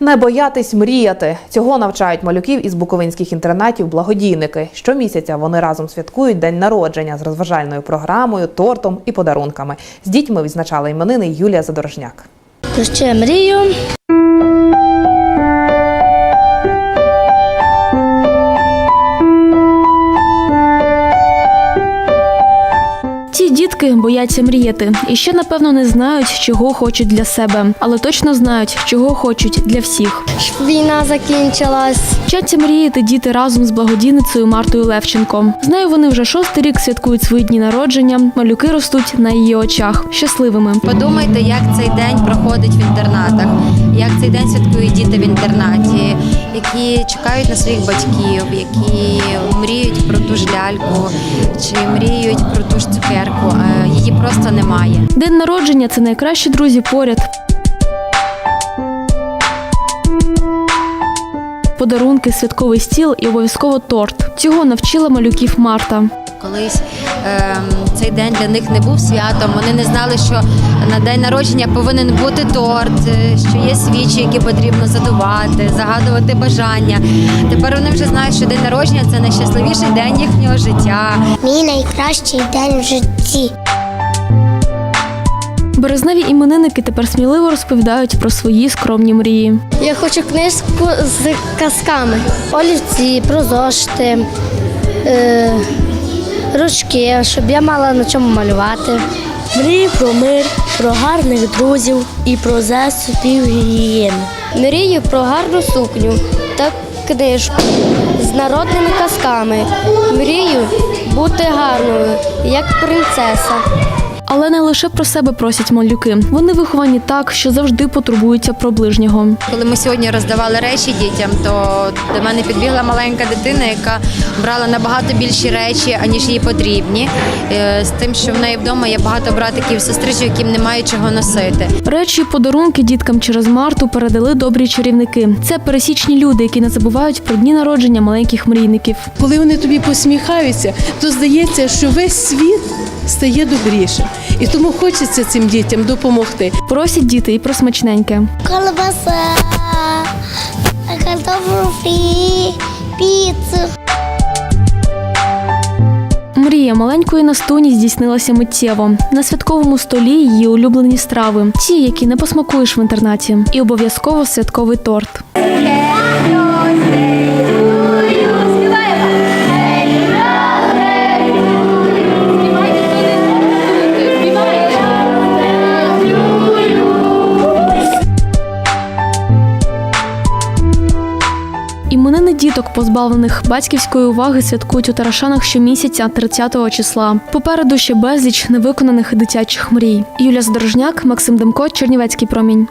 Не боятись мріяти. Цього навчають малюків із буковинських інтернатів благодійники. Щомісяця вони разом святкують день народження з розважальною програмою, тортом і подарунками. З дітьми відзначали іменини Юлія Задорожняк. Що мрію? Дітки бояться мріяти і ще напевно не знають, чого хочуть для себе, але точно знають, чого хочуть для всіх. Щоб війна закінчилась. Вчаться мріяти діти разом з благодійницею Мартою Левченко. З нею вони вже шостий рік святкують свої дні народження. Малюки ростуть на її очах щасливими. Подумайте, як цей день проходить в інтернатах, як цей день святкують діти в інтернаті, які чекають на своїх батьків, які мріють про ту ж ляльку чи мріють про ту ж цукерку. А Її просто немає. День народження це найкращі друзі поряд. Подарунки, святковий стіл і обов'язково торт. Цього навчила малюків Марта. Колись ем, цей день для них не був святом. Вони не знали, що на день народження повинен бути торт, е, що є свічі, які потрібно задувати, загадувати бажання. Тепер вони вже знають, що день народження це найщасливіший день їхнього життя. Мій найкращий день в житті. Березневі іменинники тепер сміливо розповідають про свої скромні мрії. Я хочу книжку з казками. Олівці, про зошити, е, ручки, щоб я мала на чому малювати. Мрію про мир, про гарних друзів і про засобів гігієни. Мрію про гарну сукню та книжку з народними казками. Мрію бути гарною, як принцеса. Але не лише про себе просять малюки. Вони виховані так, що завжди потурбуються про ближнього. Коли ми сьогодні роздавали речі дітям, то до мене підбігла маленька дитина, яка брала набагато більші речі, аніж їй потрібні. Е, З тим, що в неї вдома є багато братиків, сестричок, яким немає чого носити. Речі, і подарунки діткам через Марту передали добрі чарівники. Це пересічні люди, які не забувають про дні народження маленьких мрійників. Коли вони тобі посміхаються, то здається, що весь світ стає добрішим. І тому хочеться цим дітям допомогти. Просять діти і про смачненьке. Колбаса, картофель фрі, піцу. Мрія маленької Настуні здійснилася миттєво. На святковому столі її улюблені страви, ті, які не посмакуєш в інтернаті, і обов'язково святковий торт. Іменини діток, позбавлених батьківської уваги, святкують у Тарашанах щомісяця 30 числа. Попереду ще безліч невиконаних дитячих мрій. Юлія Задорожняк, Максим Демко, Чернівецький промінь.